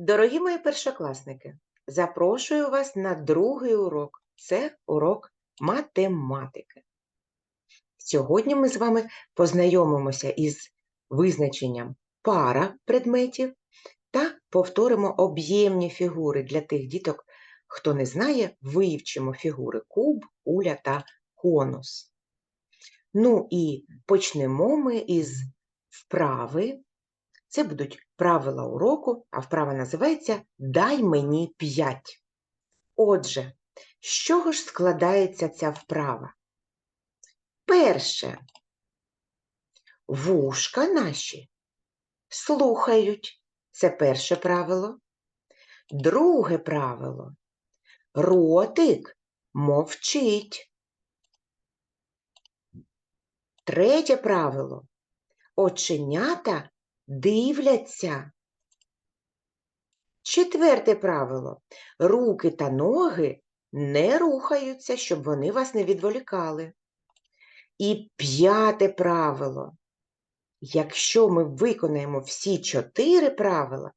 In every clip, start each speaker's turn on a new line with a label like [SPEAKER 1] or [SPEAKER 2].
[SPEAKER 1] Дорогі мої першокласники, запрошую вас на другий урок. Це урок математики. Сьогодні ми з вами познайомимося із визначенням пара предметів та повторимо об'ємні фігури для тих діток, хто не знає, вивчимо фігури куб, куля та конус. Ну і почнемо ми із вправи. Це будуть правила уроку, а вправа називається Дай мені 5. Отже, з чого ж складається ця вправа? Перше. Вушка наші слухають. Це перше правило. Друге правило. Ротик мовчить. Третє правило. Оченята дивляться. Четверте правило. Руки та ноги не рухаються, щоб вони вас не відволікали. І п'яте правило. Якщо ми виконаємо всі чотири правила,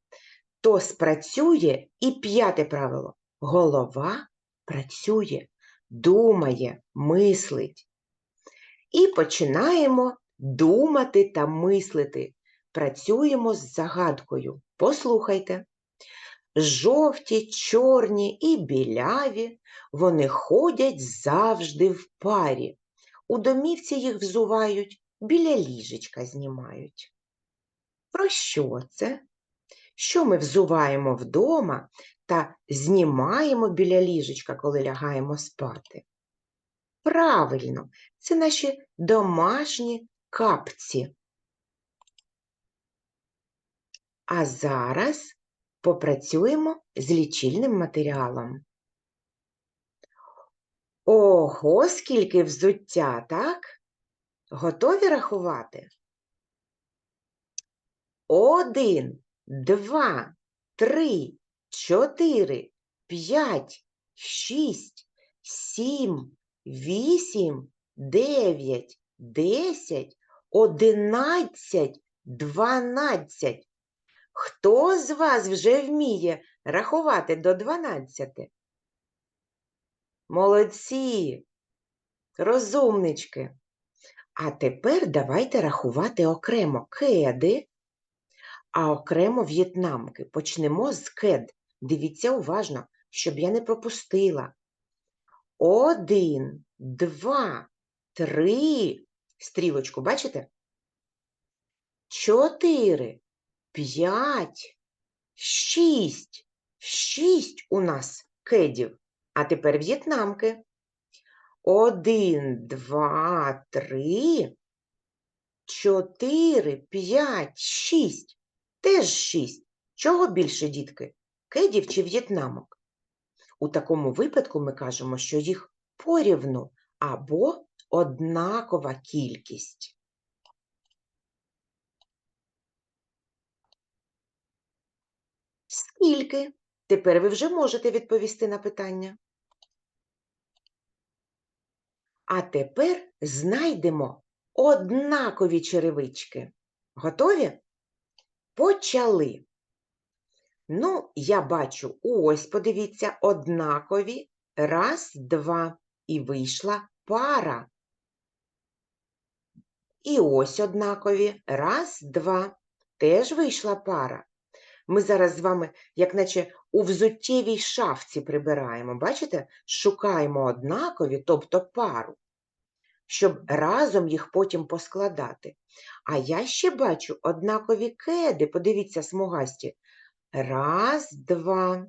[SPEAKER 1] то спрацює і п'яте правило. Голова працює, думає, мислить. І починаємо думати та мислити. Працюємо з загадкою. Послухайте. Жовті, чорні і біляві, вони ходять завжди в парі. У домівці їх взувають, біля ліжечка знімають. Про що це? Що ми взуваємо вдома та знімаємо біля ліжечка, коли лягаємо спати? Правильно, це наші домашні капці. А зараз попрацюємо з лічильним матеріалом. Ого, скільки взуття, так? Готові рахувати? Один, два, три, чотири, п'ять, шість, сім, вісім, дев'ять, десять, одинадцять, дванадцять. Хто з вас вже вміє рахувати до 12? Молодці, розумнички. А тепер давайте рахувати окремо кеди, а окремо в'єтнамки. Почнемо з кед. Дивіться уважно, щоб я не пропустила. Один, два, три. Стрілочку, бачите? Чотири, п'ять, шість. Шість у нас кедів. А тепер в'єтнамки. Один, два, три, чотири, п'ять, шість. Теж шість. Чого більше, дітки? Кедів чи в'єтнамок? У такому випадку ми кажемо, що їх порівну або однакова кількість. Скільки? Тепер ви вже можете відповісти на питання. А тепер знайдемо однакові черевички. Готові? Почали. Ну, я бачу, ось, подивіться, однакові. Раз, два. І вийшла пара. І ось однакові. Раз, два. Теж вийшла пара. Ми зараз з вами, як наче у взуттєвій шафці прибираємо. Бачите? Шукаємо однакові, тобто пару, щоб разом їх потім поскладати. А я ще бачу однакові кеди. Подивіться, смугасті. Раз, два.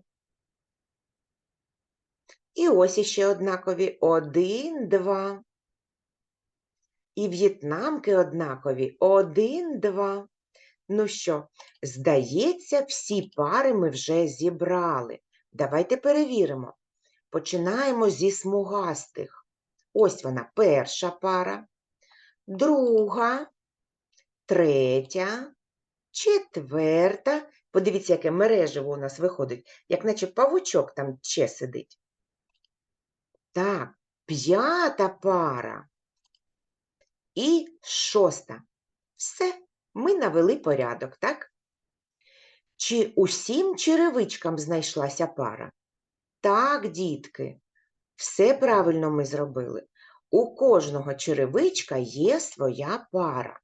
[SPEAKER 1] І ось іще однакові. Один, два. І в'єтнамки однакові. Один, два. Ну що, здається, всі пари ми вже зібрали. Давайте перевіримо. Починаємо зі смугастих. Ось вона перша пара, друга, третя, четверта. Подивіться, яке мережево у нас виходить, як наче павучок там ще сидить. Так, п'ята пара. І шоста. Все, ми навели порядок, так? Чи усім черевичкам знайшлася пара? Так, дітки, все правильно ми зробили. У кожного черевичка є своя пара.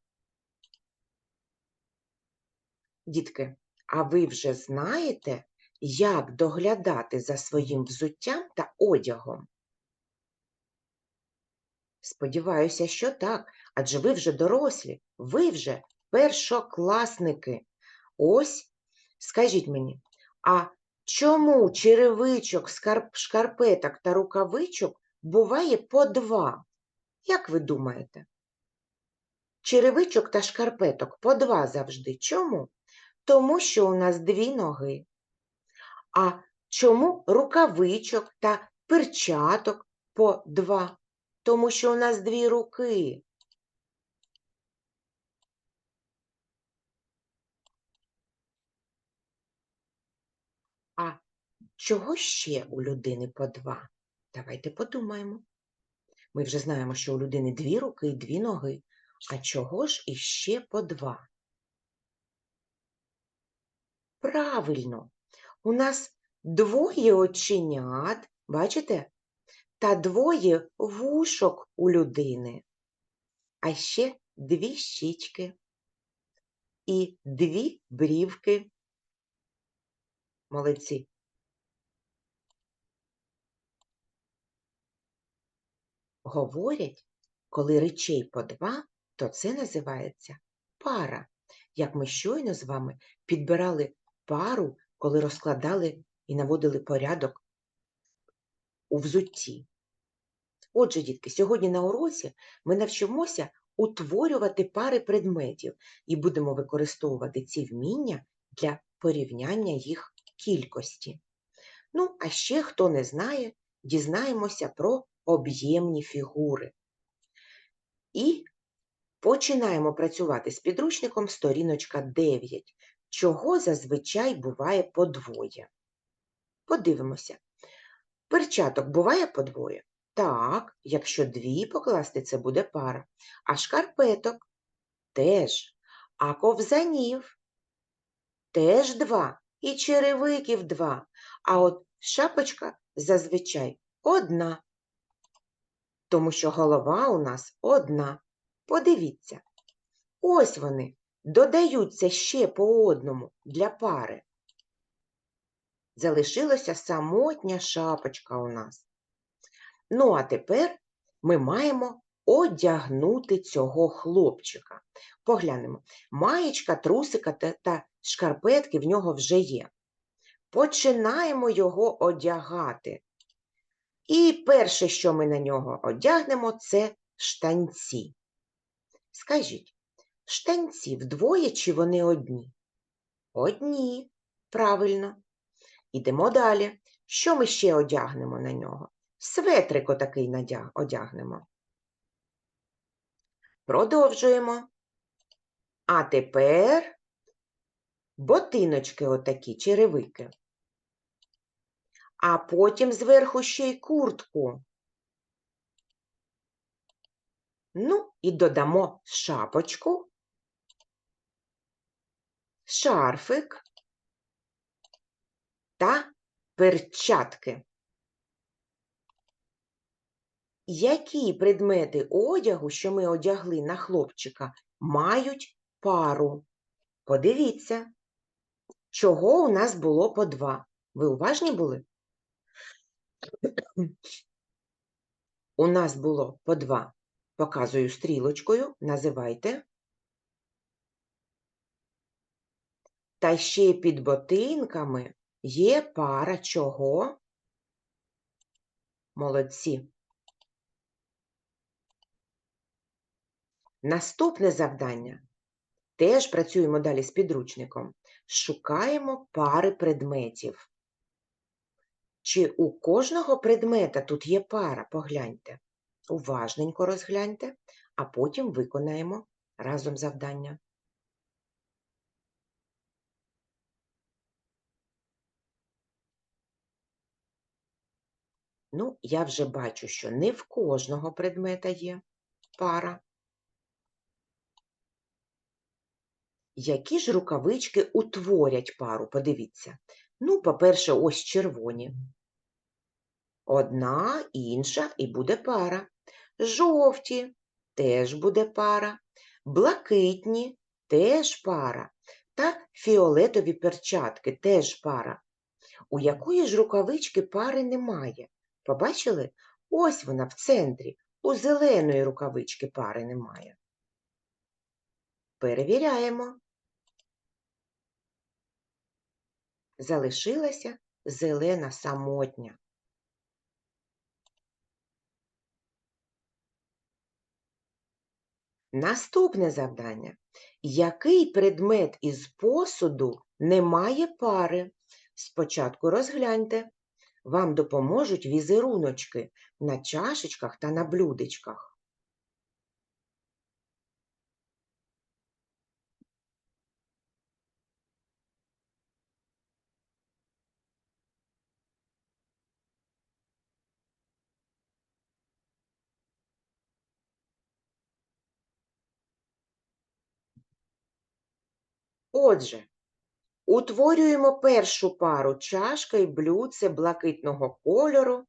[SPEAKER 1] Дітки, а ви вже знаєте, як доглядати за своїм взуттям та одягом? Сподіваюся, що так, адже ви вже дорослі, ви вже першокласники. Ось, скажіть мені, а чому черевичок, скарп- шкарпеток та рукавичок буває по два? Як ви думаєте? Черевичок та шкарпеток по два завжди. Чому? Тому що у нас дві ноги. А чому рукавичок та перчаток по два? Тому що у нас дві руки. А чого ще у людини по два? Давайте подумаємо. Ми вже знаємо, що у людини дві руки і дві ноги. А чого ж іще по два? Правильно, у нас двоє оченят, бачите? Та двоє вушок у людини. А ще дві щічки і дві брівки. Молодці. Говорять, коли речей по два, то це називається пара. Як ми щойно з вами підбирали пару, коли розкладали і наводили порядок у взутті. Отже, дітки, сьогодні на уроці ми навчимося утворювати пари предметів і будемо використовувати ці вміння для порівняння їх кількості. Ну, а ще, хто не знає, дізнаємося про об'ємні фігури. І починаємо працювати з підручником сторіночка 9, чого зазвичай буває подвоє. Подивимося. Перчаток буває подвоє? Так, якщо дві покласти, це буде пара. А шкарпеток теж. А ковзанів теж два. І черевиків два. А от шапочка зазвичай одна. Тому що голова у нас одна. Подивіться. Ось вони додаються ще по одному для пари. Залишилася самотня шапочка у нас. Ну, а тепер ми маємо одягнути цього хлопчика. Поглянемо. Маєчка, трусика та, та шкарпетки в нього вже є. Починаємо його одягати. І перше, що ми на нього одягнемо, це штанці. Скажіть, штанці вдвоє чи вони одні? Одні, правильно. Ідемо далі. Що ми ще одягнемо на нього? Светрик отакий одягнемо. Продовжуємо. А тепер ботиночки отакі, черевики. А потім зверху ще й куртку. Ну, і додамо шапочку, шарфик та перчатки. Які предмети одягу, що ми одягли на хлопчика, мають пару? Подивіться, чого у нас було по два. Ви уважні були? У нас було по два. Показую стрілочкою, називайте. Та ще під ботинками є пара чого? Молодці. Наступне завдання. Теж працюємо далі з підручником. Шукаємо пари предметів. Чи у кожного предмета тут є пара? Погляньте. Уважненько розгляньте, а потім виконаємо разом завдання. Ну, я вже бачу, що не в кожного предмета є пара. які ж рукавички утворять пару? Подивіться. Ну, по-перше, ось червоні. Одна, інша і буде пара. Жовті теж буде пара. Блакитні теж пара. Та фіолетові перчатки теж пара. У якої ж рукавички пари немає? Побачили? Ось вона в центрі. У зеленої рукавички пари немає. Перевіряємо. Залишилася зелена самотня. Наступне завдання. Який предмет із посуду не має пари? Спочатку розгляньте. Вам допоможуть візеруночки на чашечках та на блюдечках. Отже, утворюємо першу пару чашка і блюдце блакитного кольору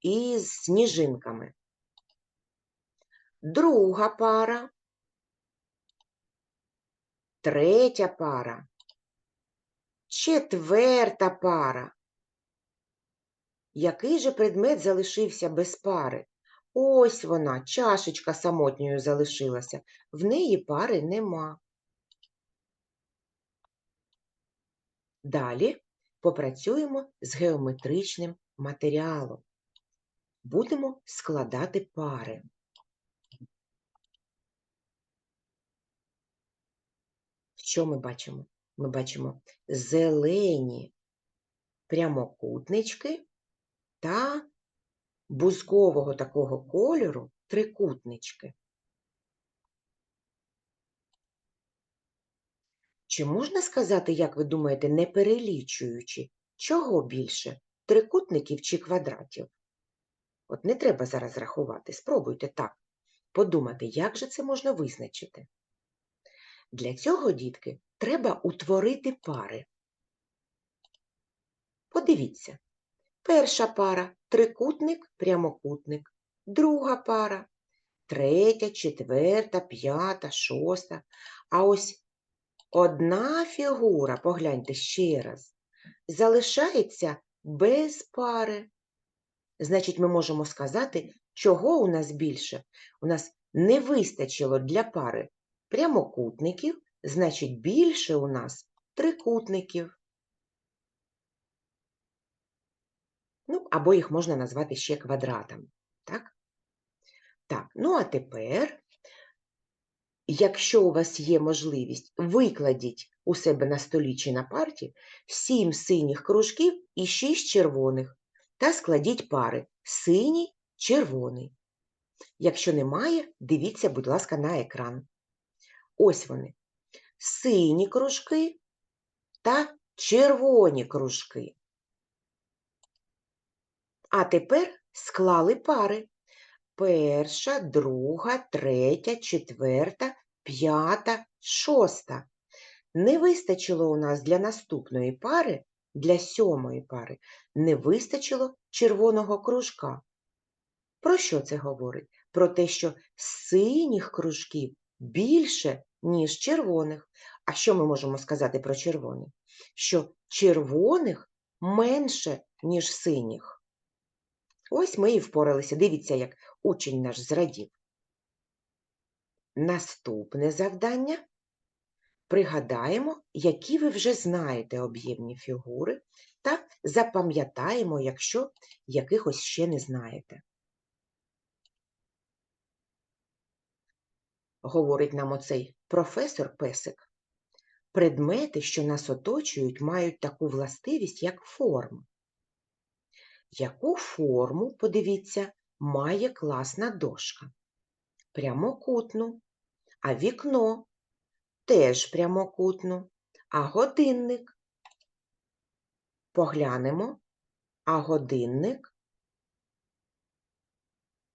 [SPEAKER 1] із сніжинками. Друга пара, третя пара, четверта пара. Який же предмет залишився без пари? Ось вона, чашечка самотньою залишилася, в неї пари нема. Далі попрацюємо з геометричним матеріалом. Будемо складати пари. Що ми бачимо? Ми бачимо зелені прямокутнички та бузкового такого кольору трикутнички. Чи можна сказати, як ви думаєте, не перелічуючи, чого більше трикутників чи квадратів? От не треба зараз рахувати, спробуйте так подумати, як же це можна визначити. Для цього, дітки, треба утворити пари. Подивіться, перша пара трикутник, прямокутник, друга пара, третя, четверта, п'ята, шоста. А ось одна фігура, погляньте ще раз, залишається без пари. Значить, ми можемо сказати, чого у нас більше. У нас не вистачило для пари прямокутників, значить, більше у нас трикутників. Ну, або їх можна назвати ще квадратами. Так? Так, ну а тепер, якщо у вас є можливість, викладіть у себе на столі чи на парті сім синіх кружків і шість червоних та складіть пари синій, червоний. Якщо немає, дивіться, будь ласка, на екран. Ось вони. Сині кружки та червоні кружки. А тепер склали пари. Перша, друга, третя, четверта, п'ята, шоста. Не вистачило у нас для наступної пари, для сьомої пари, не вистачило червоного кружка. Про що це говорить? Про те, що синіх кружків більше, ніж червоних. А що ми можемо сказати про червоних? Що червоних менше, ніж синіх. Ось ми і впоралися. Дивіться, як учень наш зрадів. Наступне завдання. Пригадаємо, які ви вже знаєте об'ємні фігури, та запам'ятаємо, якщо якихось ще не знаєте. Говорить нам оцей професор Песик. Предмети, що нас оточують, мають таку властивість, як форма. Яку форму, подивіться, має класна дошка? Прямокутну, а вікно теж прямокутну, а годинник. Поглянемо, а годинник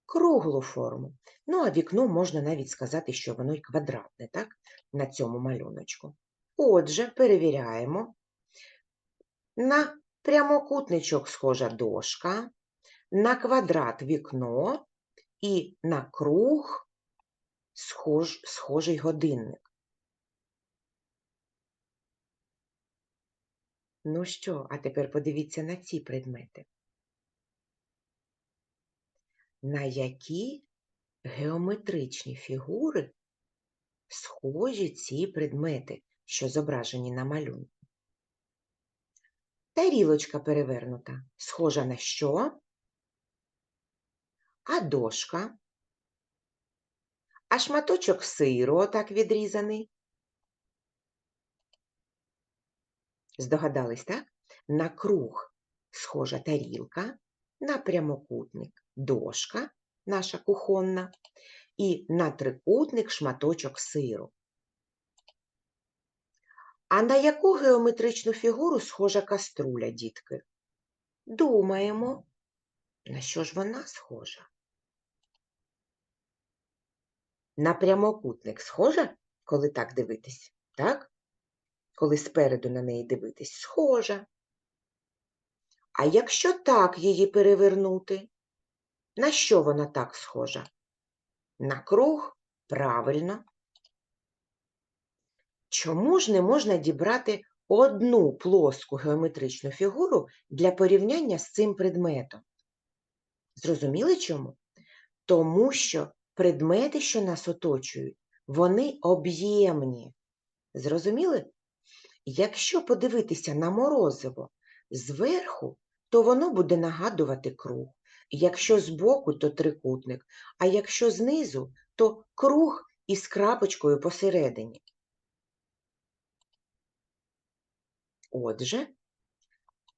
[SPEAKER 1] круглу форму. Ну, а вікно можна навіть сказати, що воно й квадратне, так, на цьому малюночку. Отже, перевіряємо. На прямокутничок схожа дошка, на квадрат вікно і на круг схож, схожий годинник. Ну що, а тепер подивіться на ці предмети. На які геометричні фігури схожі ці предмети, що зображені на малюнку? Тарілочка перевернута. Схожа на що? А дошка? А шматочок сиру отак відрізаний? Здогадались, так? На круг схожа тарілка, на прямокутник дошка, наша кухонна, і на трикутник шматочок сиру. А на яку геометричну фігуру схожа каструля, дітки? Думаємо, на що ж вона схожа? На прямокутник схожа, коли так дивитись, так? Коли спереду на неї дивитись, схожа. А якщо так її перевернути, на що вона так схожа? На круг? Правильно. Чому ж не можна дібрати одну плоску геометричну фігуру для порівняння з цим предметом? Зрозуміли чому? Тому що предмети, що нас оточують, вони об'ємні. Зрозуміли? Якщо подивитися на морозиво зверху, то воно буде нагадувати круг. Якщо збоку, то трикутник, а якщо знизу, то круг із крапочкою посередині. Отже,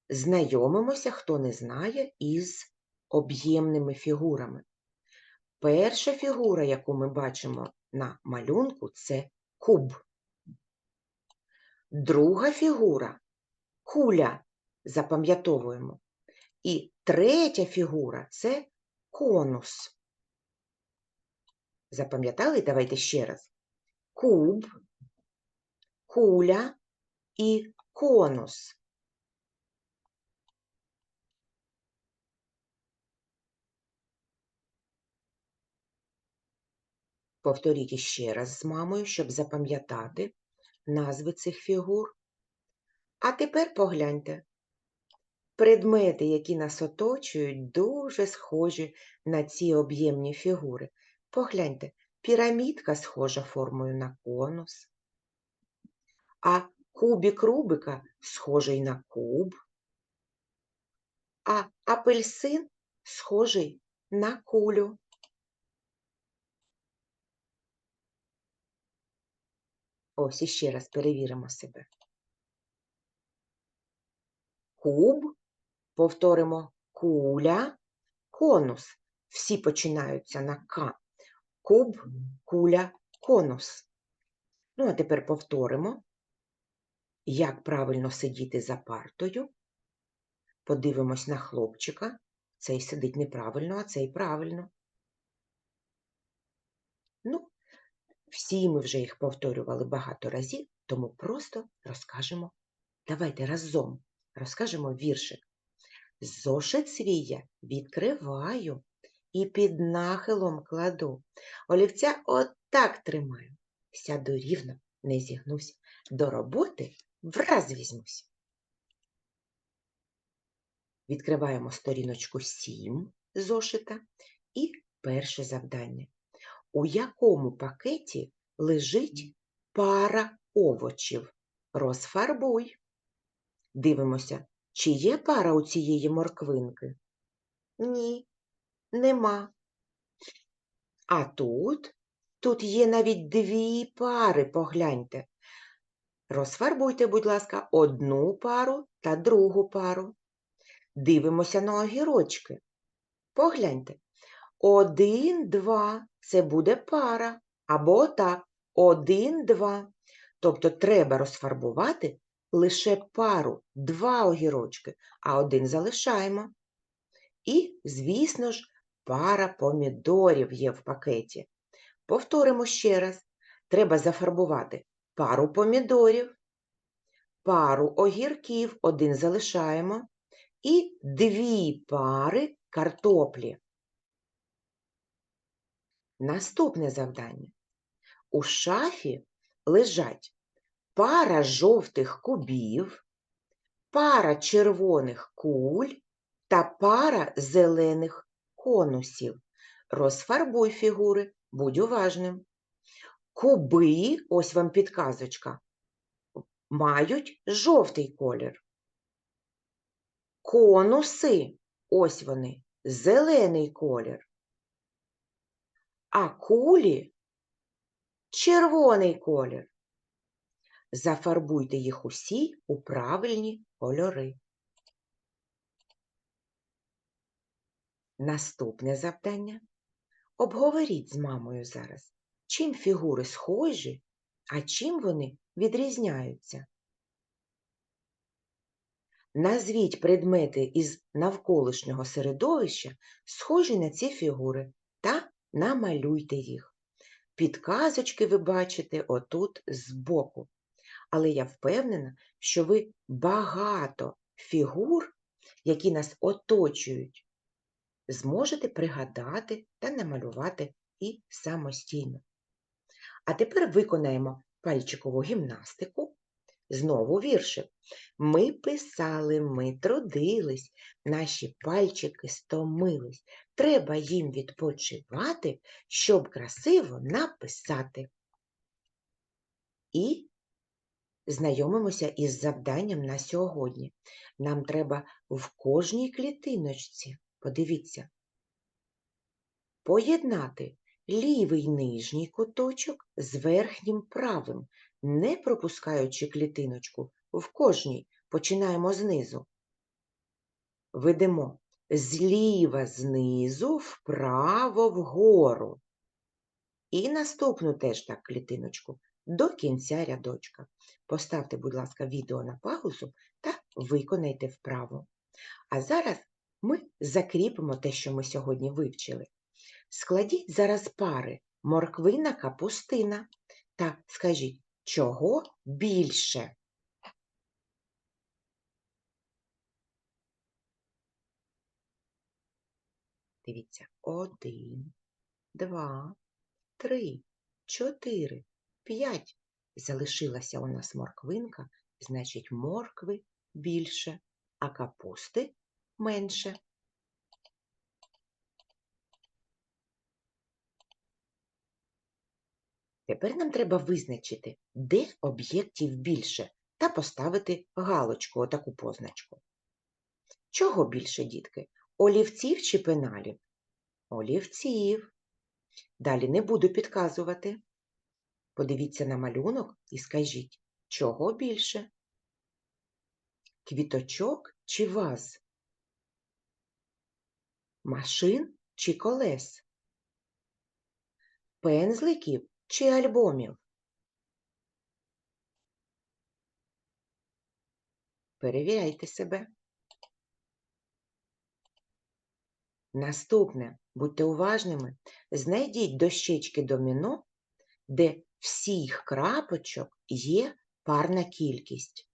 [SPEAKER 1] знайомимося, хто не знає, із об'ємними фігурами. Перша фігура, яку ми бачимо на малюнку, це куб. Друга фігура куля, запам'ятовуємо. І третя фігура це конус. Запам'ятали? Давайте ще раз. Куб, куля і конус. Повторіть іще раз з мамою, щоб запам'ятати назви цих фігур. А тепер погляньте. Предмети, які нас оточують, дуже схожі на ці об'ємні фігури. Погляньте, пірамідка схожа формою на конус, а кубік Рубика схожий на куб, а апельсин схожий на кулю. Ось іще раз перевіримо себе. Куб, повторимо куля, конус. Всі починаються на К. Куб, куля, конус. Ну, а тепер повторимо, як правильно сидіти за партою. Подивимось на хлопчика. Цей сидить неправильно, а цей правильно. Ну, всі ми вже їх повторювали багато разів, тому просто розкажемо. Давайте разом розкажемо віршик. Зошит свій я відкриваю і під нахилом кладу. Олівця отак тримаю. Сяду рівно, не зігнусь. До роботи враз візьмусь. Відкриваємо сторіночку 7 зошита і перше завдання. У якому пакеті лежить пара овочів? Розфарбуй. Дивимося, чи є пара у цієї морквинки? Ні, нема. А тут, тут є навіть дві пари, погляньте. Розфарбуйте, будь ласка, одну пару та другу пару. Дивимося на огірочки. Погляньте. Один, два це буде пара. Або так, один, два. Тобто треба розфарбувати лише пару, два огірочки, а один залишаємо. І, звісно ж, пара помідорів є в пакеті. Повторимо ще раз. Треба зафарбувати пару помідорів пару огірків, один залишаємо, і дві пари картоплі. Наступне завдання. У шафі лежать пара жовтих кубів, пара червоних куль та пара зелених конусів. Розфарбуй фігури, будь уважним. Куби, ось вам підказочка, мають жовтий колір. Конуси, ось вони, зелений колір. А кулі червоний колір. Зафарбуйте їх усі у правильні кольори. Наступне завдання. Обговоріть з мамою зараз, чим фігури схожі, а чим вони відрізняються. Назвіть предмети із навколишнього середовища, схожі на ці фігури, та намалюйте їх. Підказочки ви бачите отут збоку. Але я впевнена, що ви багато фігур, які нас оточують, зможете пригадати та намалювати і самостійно. А тепер виконаємо пальчикову гімнастику. Знову віршик. Ми писали, ми трудились, наші пальчики стомились. Треба їм відпочивати, щоб красиво написати. І знайомимося із завданням на сьогодні. Нам треба в кожній клітиночці, подивіться, поєднати лівий нижній куточок з верхнім правим, не пропускаючи клітиночку в кожній, починаємо знизу. Ведемо зліва знизу вправо вгору. І наступну теж так клітиночку до кінця рядочка. Поставте, будь ласка, відео на паузу та виконайте вправо. А зараз ми закріпимо те, що ми сьогодні вивчили. Складіть зараз пари морквина, капустина та скажіть, чого більше? Дивіться, один, два, три, чотири, п'ять. Залишилася у нас морквинка, значить моркви більше, а капусти менше. Тепер нам треба визначити, де об'єктів більше, та поставити галочку, отаку позначку. Чого більше, дітки? Олівців чи пеналів? Олівців. Далі не буду підказувати. Подивіться на малюнок і скажіть, чого більше? Квіточок чи ваз? Машин чи колес? Пензликів чи альбомів? Перевіряйте себе. Наступне, будьте уважними, знайдіть дощечки доміно, де всіх крапочок є парна кількість.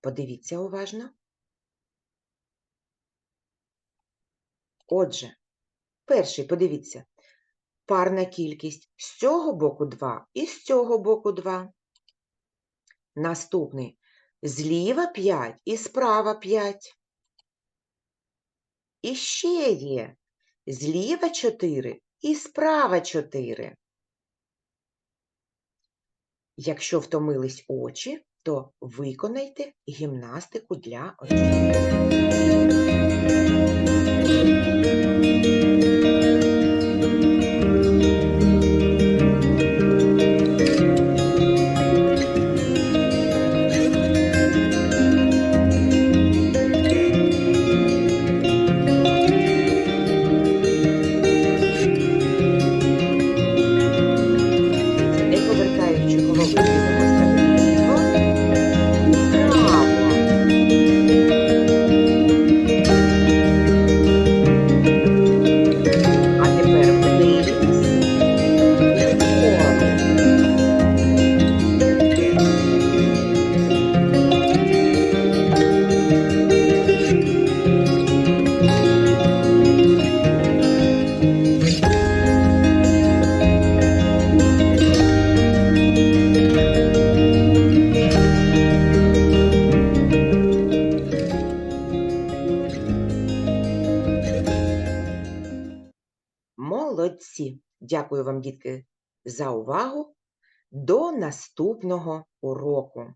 [SPEAKER 1] Подивіться уважно. Отже, перший, подивіться, парна кількість з цього боку 2 і з цього боку 2. Наступний зліва 5 і справа 5. І ще є зліва 4 і справа 4. Якщо втомились очі, то виконайте гімнастику для очей. Увагу. До наступного уроку.